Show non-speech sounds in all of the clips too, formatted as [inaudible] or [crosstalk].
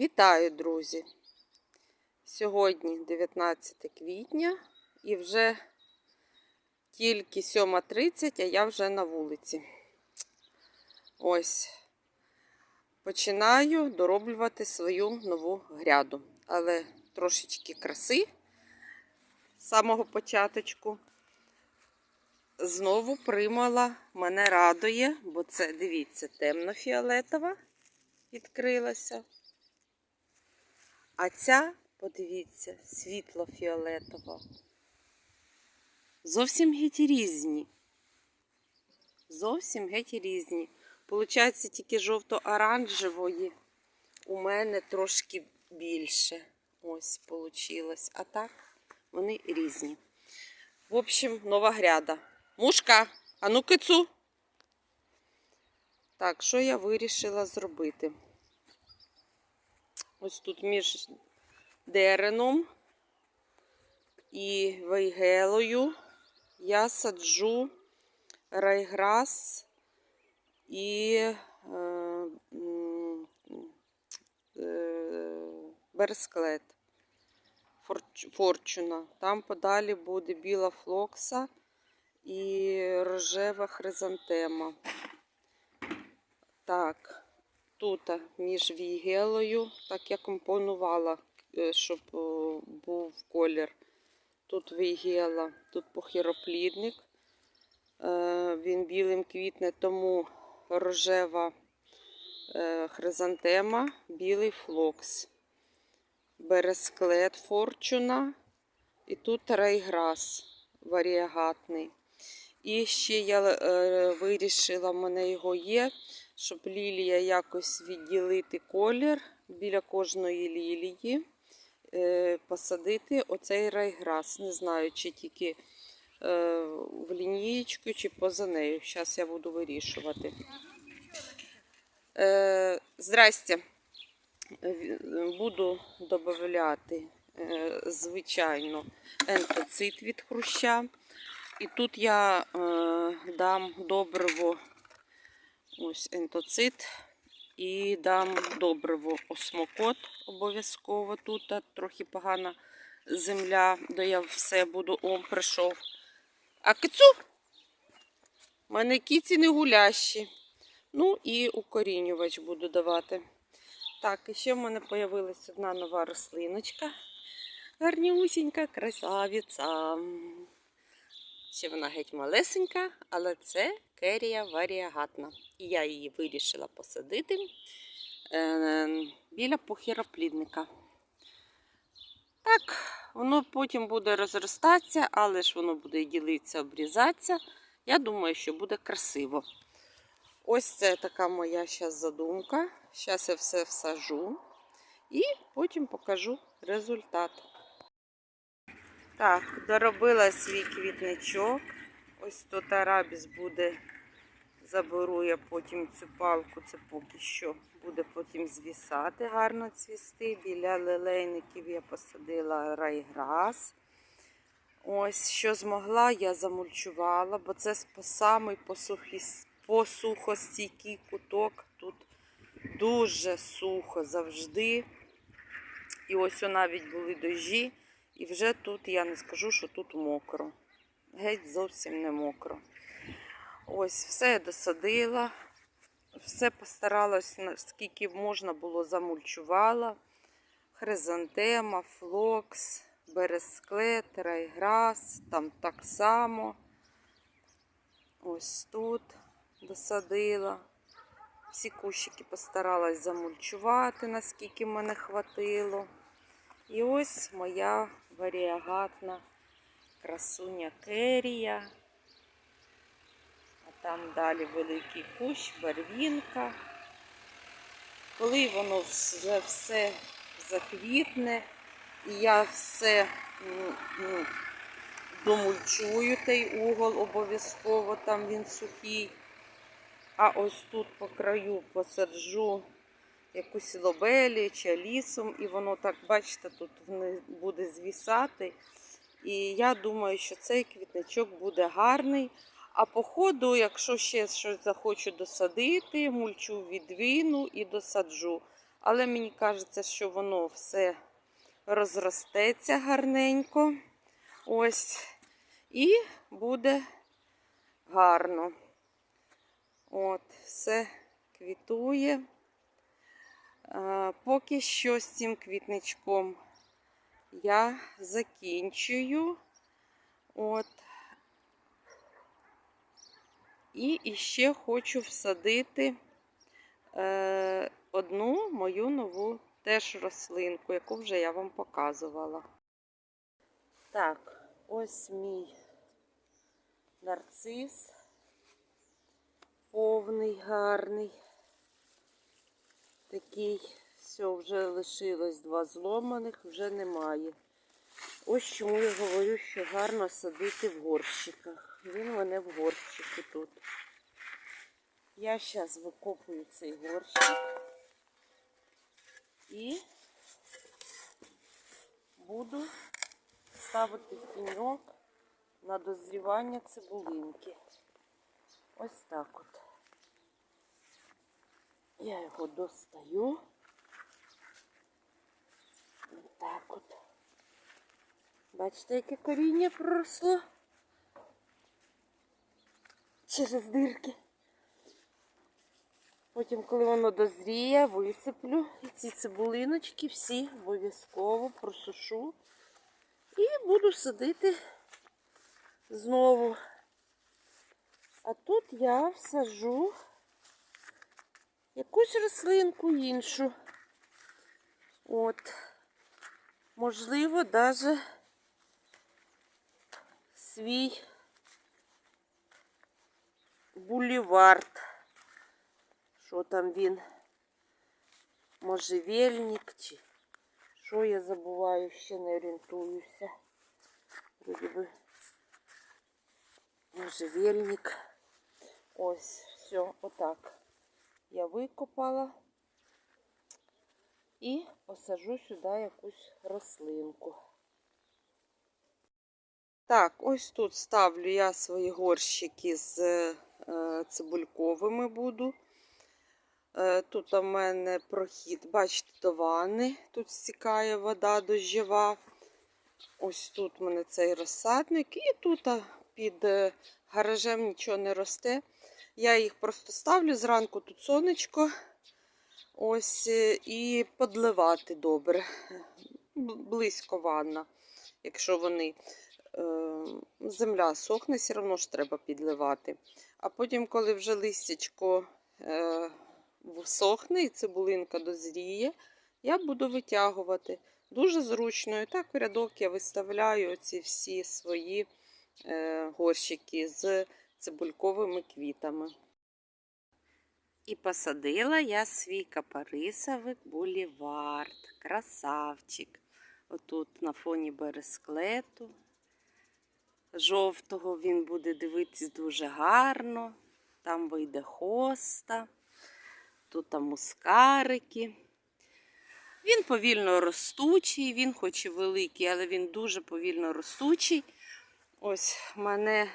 Вітаю, друзі! Сьогодні 19 квітня і вже тільки 7.30, а я вже на вулиці. Ось починаю дороблювати свою нову гряду. Але трошечки краси з самого початочку. Знову примала мене радує, бо це, дивіться, темно-фіолетова відкрилася. А ця, подивіться, світло-фіолетова. Зовсім геть різні. Зовсім геть різні. Получається, тільки жовто-оранжевої у мене трошки більше. Ось вийшло. А так вони різні. В общем, нова гряда. Мушка, а ну кицу. Так, що я вирішила зробити? Ось тут між дереном і вейгелою я саджу райграс і е, м, е. Форчуна. Там подалі буде біла флокса і рожева хризантема. Так, тут між вігелою, так я компонувала, е, щоб е, був колір. Тут вігела, тут похіроплідник. Е, Він білим квітне, тому рожева хризантема, білий флокс, бересклет форчуна і тут райграс варіагатний. І ще я е, вирішила, в мене його є, щоб лілія якось відділити колір біля кожної лілії, е, посадити оцей райграс. Не знаю, чи тільки е, в лінієчку, чи поза нею. Зараз я буду вирішувати. Е, здрасте. Буду додати, е, звичайно, ентоцит від хруща. І тут я е, дам добриво ось ентоцит і дам добриво осмокот обов'язково тут. Трохи погана земля, де я все буду ом прийшов. А кицу? У мене кіці не гулящі. Ну і укорінювач буду давати. Так, і ще в мене з'явилася одна нова рослиночка. Гарнюсінька красавиця. Ще вона геть малесенька, але це керія варіагатна. І я її вирішила посадити е, біля похіроплідника. Так, воно потім буде розростатися, але ж воно буде ділитися, обрізатися. Я думаю, що буде красиво. Ось це така моя зараз задумка. Зараз я все всажу і потім покажу результат. Так, доробила свій квітничок. Ось тут арабіс буде, заберу я потім цю палку, це поки що буде потім звісати, гарно цвісти. Біля лилейників я посадила райграс. Ось, що змогла, я замульчувала, бо це по самий посухостійкий куток. Тут дуже сухо завжди. І ось навіть були дощі. І вже тут я не скажу, що тут мокро. Геть зовсім не мокро. Ось, все я досадила. Все постаралась, наскільки можна було, замульчувала. Хризантема, флокс, бересклет, райграс, там так само. Ось тут досадила. Всі кущики постаралась замульчувати, наскільки мене хватило. І ось моя варіагатна красуня керія. А там далі великий кущ, барвінка. Коли воно вже все заквітне, і я все домульчую той угол обов'язково, там він сухий. А ось тут по краю посаджу якусь лобелі чи лісом, і воно так, бачите, тут буде звісати. І я думаю, що цей квітничок буде гарний. А по ходу, якщо ще щось захочу досадити, мульчу відвіну і досаджу. Але мені кажеться, що воно все розростеться гарненько. Ось. І буде гарно. От, все квітує. Поки що з цим квітничком я закінчую. От. І іще хочу всадити е, одну мою нову теж рослинку, яку вже я вам показувала. Так, ось мій нарцис. Повний, гарний. Такий, все, вже лишилось два зломаних, вже немає. Ось чому я говорю, що гарно садити в горщиках. Він мене в горщику тут. Я зараз викопую цей горщик і буду ставити в тіньок на дозрівання цибулинки. Ось так от. Я його достаю. Ось так от. Бачите, яке коріння проросло через дирки. Потім, коли воно дозріє, висиплю і ці цибулиночки всі обов'язково просушу і буду садити знову. А тут я всажу якусь рослинку іншу. От, можливо, навіть свій булівард. Що там він? Можжевельник чи що я забуваю, ще не орієнтуюся. Вроді би можжевельник. Ось, все, отак. Я викопала і посажу сюди якусь рослинку. Так, ось тут ставлю я свої горщики з е, цибульковими буду. Е, Тут у мене прохід, бачите, до ванни. Тут стікає вода дощова. Ось тут у мене цей розсадник. І тут під е, гаражем нічого не росте. Я їх просто ставлю зранку тут сонечко. Ось, е, і подливати добре. Близько ванна, якщо вони. е, Земля сохне, все одно ж треба підливати. А потім, коли вже листячко е, всохне і цибулинка дозріє, я буду витягувати. Дуже зручно. І так в рядок я виставляю ці всі свої горщики з цибульковими квітами. І посадила я свій капарисовик булівард. Красавчик. Отут на фоні бересклету. Жовтого він буде дивитись дуже гарно. Там вийде хоста, тут там мускарики. Він повільно ростучий, він хоч і великий, але він дуже повільно ростучий. Ось мене,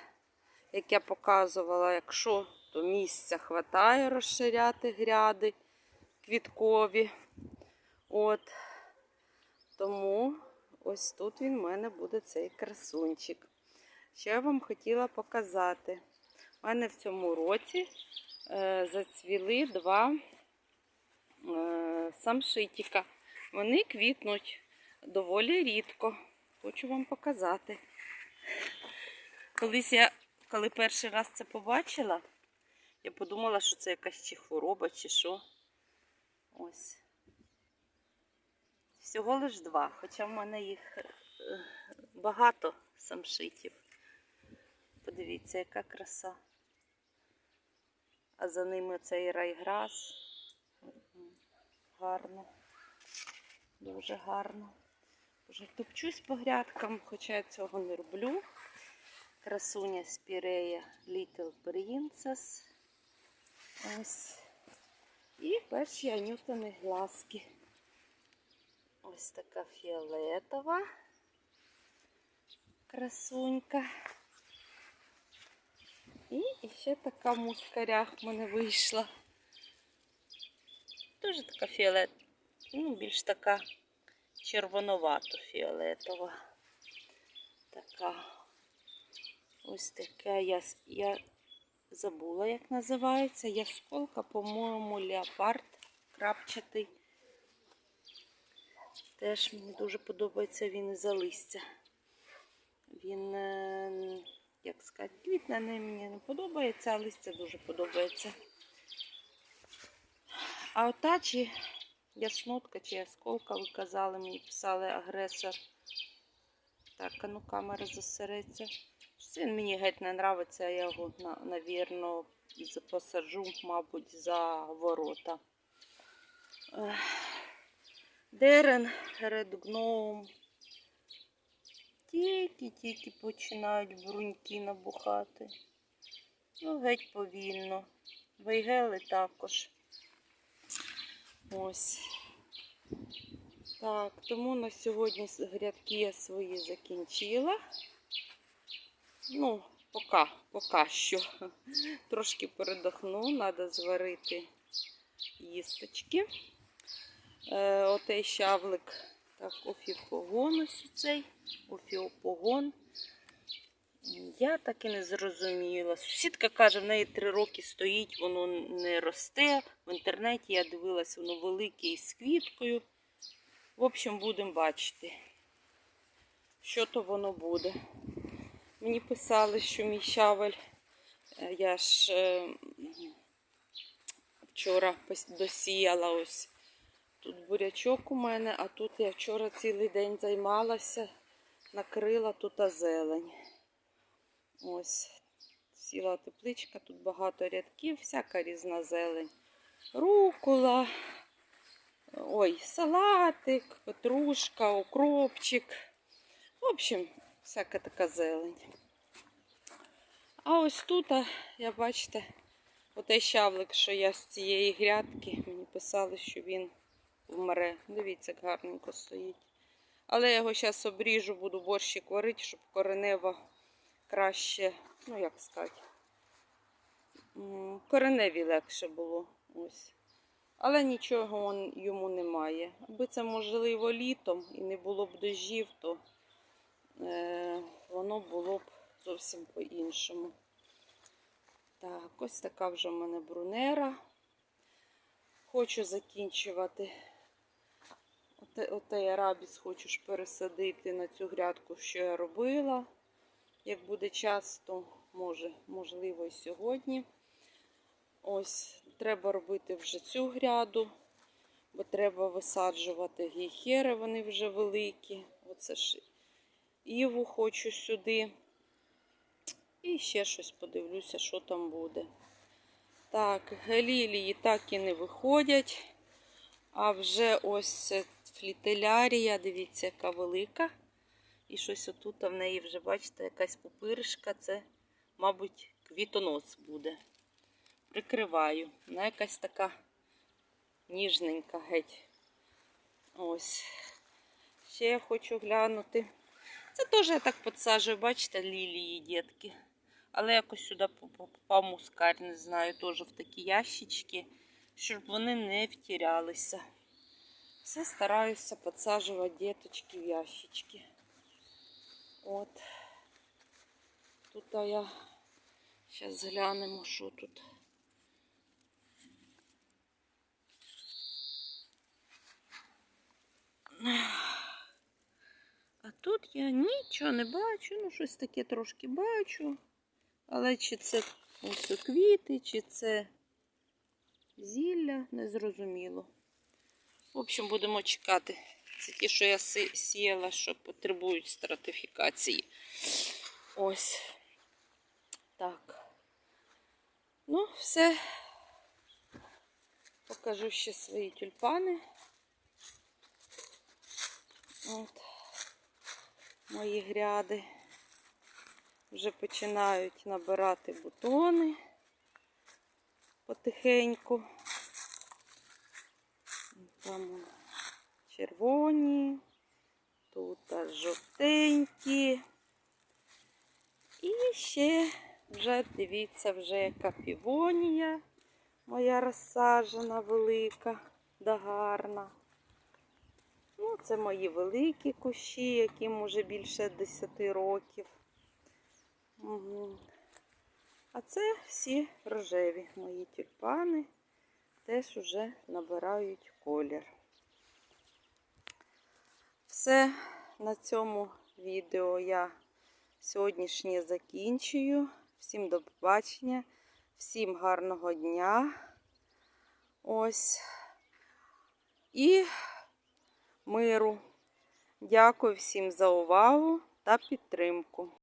як я показувала, якщо то місця хватає розширяти гряди квіткові. От. Тому ось тут він в мене буде цей красунчик. Що я вам хотіла показати? У мене в цьому році е, зацвіли два е, самшитіка. Вони квітнуть доволі рідко. Хочу вам показати. Колись я, коли перший раз це побачила, я подумала, що це якась чи хвороба, чи що. Ось. Всього лиш два, хоча в мене їх е, багато самшитів. Подивіться, яка краса. А за ними цей райграс. Гарно. Дуже гарно. Вже топчусь по грядкам, хоча я цього не роблю. Красуня спірея Little Princess. Ось. І перші анютини глазки. Ось така фіолетова красунька. І ще така в мускарях в мене вийшла. Теж така фіолет, Ну, більш така червоновато-фіолетова. Така. Ось таке я, я забула, як називається. Ясколка, по-моєму, леопард крапчатий. Теж мені дуже подобається він із-за листя. Він, е, як сказати, квітне не мені не подобається, а листя дуже подобається. А ота чи яснотка, чи ясколка, ви казали, мені писали агресор. Так, а ну камера Він мені геть не нравиться, я його, на- навірно, посаджу, мабуть, за ворота. Дерен, Gnome. Тільки-тільки починають бруньки набухати. Ну, геть повільно. Вейгели також. Ось. Так, тому на сьогодні грядки я свої закінчила. Ну, поки, поки що. [laughs] Трошки передохну, треба зварити їсточки. Е, отей щавлик, так, офіпогон ось цей, офіопогон. Я так і не зрозуміла. Сусідка каже, в неї три роки стоїть, воно не росте. В інтернеті я дивилась, воно велике і з квіткою. В общем, будемо бачити, що то воно буде. Мені писали, що мій щавель, е, я ж е, вчора досіяла ось. Тут бурячок у мене, а тут я вчора цілий день займалася, накрила тут зелень. Ось, сіла тепличка, тут багато рядків, всяка різна зелень. Рукола, ой, салатик, петрушка, укропчик. В общем, всяка така зелень. А ось тут, я бачите, отей щавлик, що я з цієї грядки, мені писали, що він вмре. Дивіться, як гарненько стоїть. Але я його зараз обріжу, буду борщик варити, щоб коренева краще, ну як сказати, кореневі легше було. Ось. Але нічого йому немає. Аби це можливо літом і не було б дощів, то воно було б зовсім по-іншому. Так, ось така вже в мене брунера. Хочу закінчувати. Оте, арабіс хочу ж пересадити на цю грядку, що я робила. Як буде час, то може, можливо, і сьогодні. Ось, треба робити вже цю гряду, бо треба висаджувати гейхери, вони вже великі. Оце ж іву хочу сюди. І ще щось подивлюся, що там буде. Так, лілії так і не виходять. А вже ось флітелярія, дивіться, яка велика. І щось отут в неї вже, бачите, якась пупиришка. Це, мабуть, квітонос буде. Прикриваю. Вона якась така ніжненька геть. Ось. Ще я хочу глянути. Це теж я так підсаджую, бачите, лілії, дітки. Але якось сюди попав мускар, не знаю, теж в такі ящички, щоб вони не втірялися. Все стараюся підсаджувати діточки в ящички. От. Тут я зараз глянемо, що тут. А тут я нічого не бачу, ну щось таке трошки бачу. Але чи це ось квіти, чи це зілля, не зрозуміло. В общем, будемо чекати. Це ті, що я сіяла, що потребують стратифікації. Ось. Так. Ну, все. Покажу ще свої тюльпани. От. Мої гряди вже починають набирати бутони потихеньку. Там червоні, тут жовтенькі. І ще вже, дивіться, вже яка півонія моя розсаджена велика да гарна. Оце мої великі кущі, яким уже більше 10 років. Угу. А це всі рожеві мої тюльпани теж уже набирають колір. Все на цьому відео я сьогоднішнє закінчую. Всім до побачення, всім гарного дня. Ось. І миру. Дякую всім за увагу та підтримку.